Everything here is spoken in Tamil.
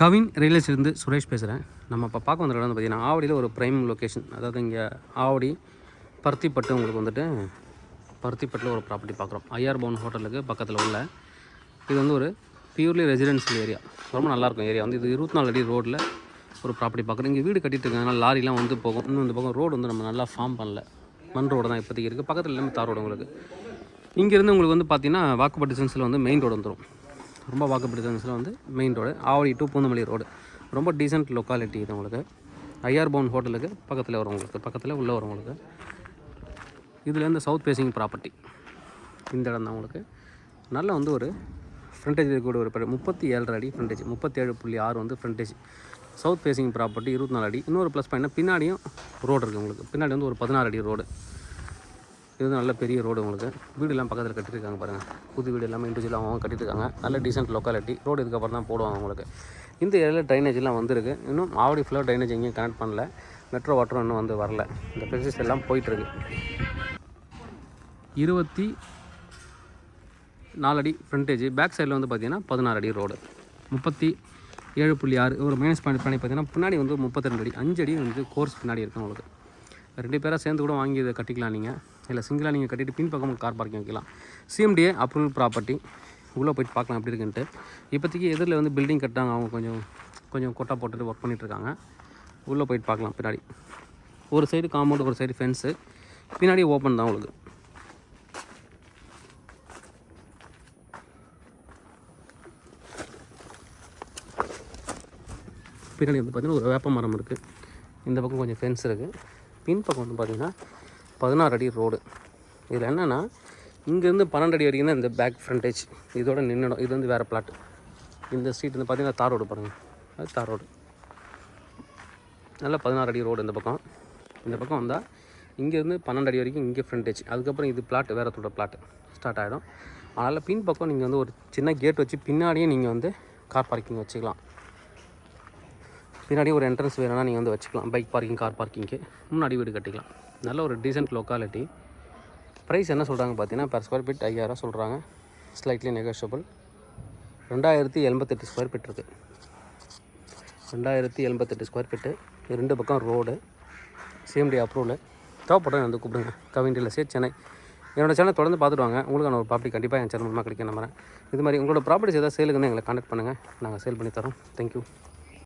கவின் ரியல்ஸ்டேட்லேருந்து சுரேஷ் பேசுகிறேன் நம்ம இப்போ பார்க்க வந்த இடம் வந்து பார்த்தீங்கன்னா ஆவடியில் ஒரு ப்ரைம் லொக்கேஷன் அதாவது இங்கே ஆவடி பருத்திப்பட்டு உங்களுக்கு வந்துட்டு பருத்திப்பட்டில் ஒரு ப்ராப்பர்ட்டி பார்க்குறோம். ஐஆர் பவுன் ஹோட்டலுக்கு பக்கத்தில் உள்ள. இது வந்து ஒரு பியூர்லி ரெசிடென்ஷியல் ஏரியா ரொம்ப நல்லாயிருக்கும் ஏரியா வந்து இது இருபத்தி நாலு அடி ரோட்டில் ஒரு ப்ராப்பர்ட்டி பார்க்குறோம். இங்கே வீடு கட்டிட்டு இருக்காங்க லாரிலாம் வந்து போகும். இன்னும் இந்த பக்கம் ரோடு வந்து நம்ம நல்லா ஃபார்ம் பண்ணல. மண் ரோடு தான் இப்போதைக்கு இருக்குது பக்கத்தில் எல்லாமே தார் ரோடு உங்களுக்கு. இங்கேருந்து உங்களுக்கு வந்து பார்த்தீங்கன்னா வாக்குப்பட்டு டிஸ்டன்ஸில் வந்து மெயின் ரோடு வந்துடும் ரொம்ப வாக்கபிள் டிஸ்டன்ஸில் வந்து main road Avadi to Poonamallee road ரொம்ப டீசென்ட் லொக்காலிட்டி இது உங்களுக்கு. ஐஆர் பவுன் ஹோட்டலுக்கு பக்கத்தில் வரும் பக்கத்தில் உள்ளே வரவங்களுக்கு. இதுலேருந்து சவுத் பேசிங் ப்ராப்பர்ட்டி இந்த இடம் தான் உங்களுக்கு. நல்ல வந்து ஒரு ஃப்ரண்டேஜ் இருக்கக்கூடிய ஒரு முப்பத்தி ஏழரை அடி ஃப்ரண்டேஜ் முப்பத்தேழு புள்ளி ஆறு வந்து ஃப்ரண்டேஜ் சவுத் ஃபேசிங் ப்ராப்பர்ட்டி இருபத்தி நாலு அடி. இன்னொரு ப்ளஸ் பாயிண்ட் பின்னாடியும் ரோடு இருக்குது உங்களுக்கு. பின்னாடி வந்து ஒரு பதினாறு அடி ரோடு இது வந்து நல்ல பெரிய ரோடு உங்களுக்கு. வீடுலாம் பக்கத்தில் கட்டியிருக்காங்க பாருங்கள் புது வீடு எல்லாமே இண்டிவிஜுவலாக அவங்க கட்டியிருக்காங்க. நல்ல டீசென்ட் லொக்காலிட்டி ரோடு இதுக்கப்புறம் தான் போடுவாங்க உங்களுக்கு. இந்த ஏரியாவில் ட்ரைனேஜ்லாம் வந்திருக்கு. இன்னும் ஆவடி ஃபுல்லாக ட்ரைனேஜ் எங்கேயும் கனெக்ட் பண்ணல. மெட்ரோ வாட்டரும் இன்னும் வந்து வரல. இந்த ப்ரெசஸ் எல்லாம் போயிட்டுருக்கு. இருபத்தி நாலடி ஃப்ரண்டேஜ் பேக் சைடில் வந்து பார்த்தீங்கன்னா பதினாறு அடி ரோடு முப்பத்தி ஏழு புள்ளி ஆறு. ஒரு மைனஸ் பாயிண்ட் பண்ணி பார்த்தீங்கன்னா பின்னாடி வந்து முப்பத்தி ரெண்டு அடி. அஞ்சு அடி வந்து கோர்ஸ் பின்னாடி இருக்கும் உங்களுக்கு. ரெண்டு பேராக சேர்ந்து கூட வாங்கி இதை கட்டிக்கலாம் நீங்கள் இல்லை சிங்கிளாக நீங்கள் கட்டிட்டு பின் பக்கம் கார் பார்க்கிங் வைக்கலாம். சிஎம்டிஏ அப்ரூவல் ப்ராப்பர்ட்டி உள்ளே போயிட்டு பார்க்கலாம் எப்படி இருக்குன்ட்டு. இப்போதைக்கு எதிரில் வந்து பில்டிங் கட்டாங்க அவங்க கொஞ்சம் கொஞ்சம் கொட்டா போட்டுட்டு ஒர்க் பண்ணிகிட்ருக்காங்க உள்ளே போயிட்டு பார்க்கலாம் பின்னாடி. ஒரு சைடு காம்பவுண்ட் ஒரு சைடு ஃபென்ஸு பின்னாடி ஓப்பன் தான் உங்களுக்கு பின்னாடி வந்து பார்த்திங்கன்னா ஒரு வேப்ப மரம் இருக்குது இந்த பக்கம் கொஞ்சம் ஃபென்ஸ் இருக்குது பின்பக்கம் வந்து பார்த்திங்கன்னா பதினாறு அடி ரோடு இதில் என்னென்னா இங்கேருந்து பன்னெண்டு அடி வரைக்கும் தான் இந்த பேக் ஃப்ரண்டேஜ் இதோட நின்றுடும் இது வந்து வேறு பிளாட் இந்த ஸ்ட்ரீட் வந்து பார்த்திங்கன்னா தார் ரோடு பாருங்கள் அது தார் ரோடு நல்ல பதினாறு அடி ரோடு இந்த பக்கம். இந்த பக்கம் வந்தால் இங்கேருந்து பன்னெண்டு அடி வரைக்கும் இங்கே ஃப்ரண்டேஜ் அதுக்கப்புறம் இது பிளாட் வேறு தோட பிளாட் ஸ்டார்ட் ஆகிடும் அதனால் பின்பக்கம் நீங்கள் வந்து ஒரு சின்ன கேட் வச்சு பின்னாடியே நீங்கள் வந்து கார் பார்க்கிங் வச்சுக்கலாம். பின்னாடி ஒரு என்ட்ரன்ஸ் வேணும்னா நீங்கள் வந்து வச்சுக்கலாம். பைக் பார்க்கிங் கார் பார்க்கிங்க்கு முன்னாடி வீடு கட்டிக்கலாம். நல்ல ஒரு டீசென்ட் லொக்காலிட்டி ப்ரைஸ் என்ன சொல்கிறாங்க பார்த்தீங்கன்னா பெர் ஸ்கொயர் ஃபீட் ஐயாயிரம் சொல்கிறாங்க ஸ்லைட்லி நெகோஷியபிள் ரெண்டாயிரத்தி எண்பத்தெட்டு ஸ்கொயர் ஃபீட் இருக்குது ரெண்டாயிரத்தி எண்பத்தெட்டு ஸ்கொயர் ஃபீட்டு ரெண்டு பக்கம் ரோடு சிஎம்டி அப்ரூவலு தேவைப்படும் வந்து கூப்பிடுங்க. கவிண்டியில் சே சென்னை. என்னோடய சேனல் தொடர்ந்து பார்த்துட்டு வாங்க. உங்களுக்கான ஒரு ப்ராப்பர்ட்டி கண்டிப்பாக என் சேனல் மூலமாக கிடைக்க நம்புறேன். இது மாதிரி உங்களோட ப்ராப்பர்ட்டிஸ் ஏதாவது சேலுக்குன்னு எங்களை கான்டாக்ட் பண்ணுங்கள் நாங்கள் சேல் பண்ணி தரோம். தேங்க்யூ